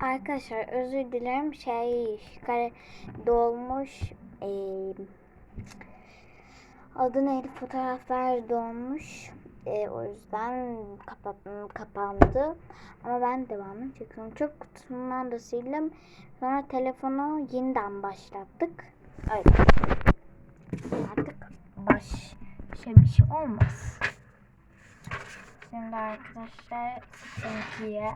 Arkadaşlar özür dilerim. Şey dolmuş eee adı neydi? Fotoğraflar dolmuş. Eee, o yüzden kapat, kapandı. Ama ben devamını çekiyorum. Çok kutusundan da sildim. Sonra telefonu yeniden başlattık. Öyle artık baş şey bir şey olmaz. Şimdi arkadaşlar 82'ye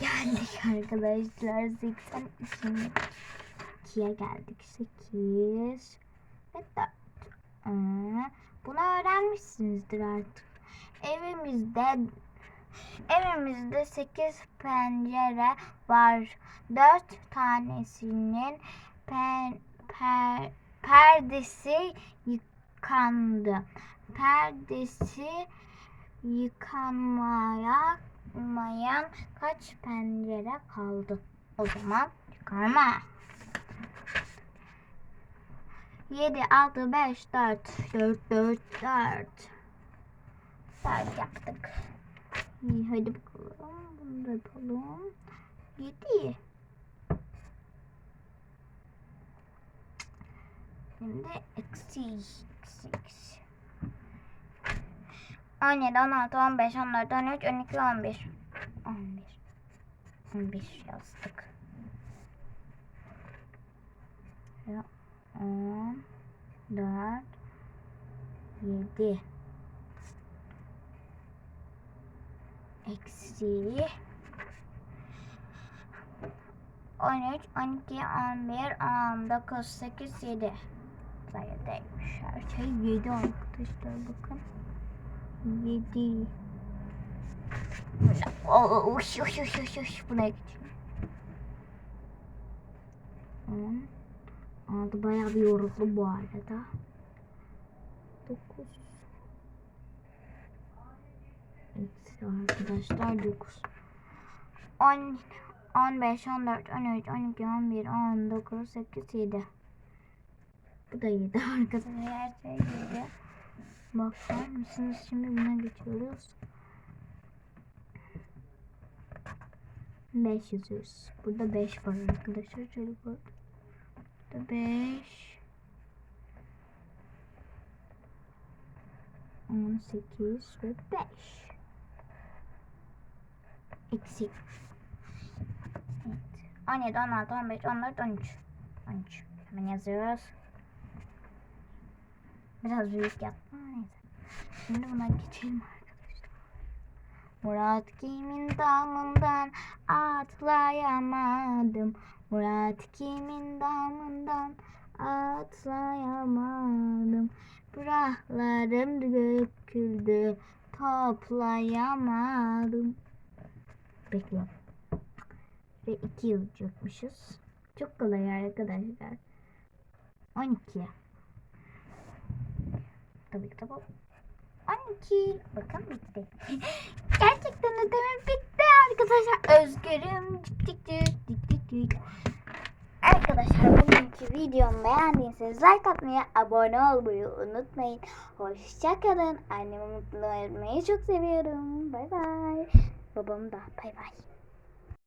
geldik arkadaşlar. 82'ye geldik. 8 ve 4 Ee, bunu öğrenmişsinizdir artık. Evimizde evimizde 8 pencere var. 4 tanesinin pen, per, perdesi yıkandı. Perdesi yıkanmaya mayan kaç pencere kaldı? O zaman çıkarma. 7, 6, 5, 4, 4, 4, 4. 4 yaptık. İyi hadi bakalım. Bunu da yapalım. 7. Şimdi eksi, eksi, eksi. 17, 16, 15, 14, 13, 12, 11. 11. 11 yazdık. Ya, 10, 4, 7. Eksi 13, 12, 11, 19, 8, 7. Sayıdaymış. Her şey 7 arkadaşlar bakın. 7. Uş uş uş uş uş. Buna geçelim. 10. Aldı bayağı bir yoruldu bu arada. 9. Eksi arkadaşlar 9. 10. 15, 14, 13, 12, 11, 19, 8, 7. Bu da 7 arkadaşlar. Her şey 7. Bakar mısınız? Şimdi buna geçiyoruz. 5 yazıyoruz. Burada 5 var arkadaşlar. Şöyle. Burada 5 18 ve 5 Eksi Evet. 17, 16, 15, 14, 13 13 Hemen yazıyoruz. Biraz büyük yaptım neyse. Şimdi buna geçelim arkadaşlar. Murat kimin damından atlayamadım. Murat kimin damından atlayamadım. Bıraklarım döküldü toplayamadım. Bekle. Ve iki yazacakmışız. Çok kolay arkadaşlar. 12. Tabii ki bu. 12. Bakın bitti. Gerçekten ödemem bitti arkadaşlar. Özgürüm. Cik cik cik cik. Arkadaşlar bugünkü videomu beğendiyseniz like atmayı, abone olmayı unutmayın. Hoşçakalın. Annemi mutlu etmeyi çok seviyorum. Bay bay. Babamı da bay bay.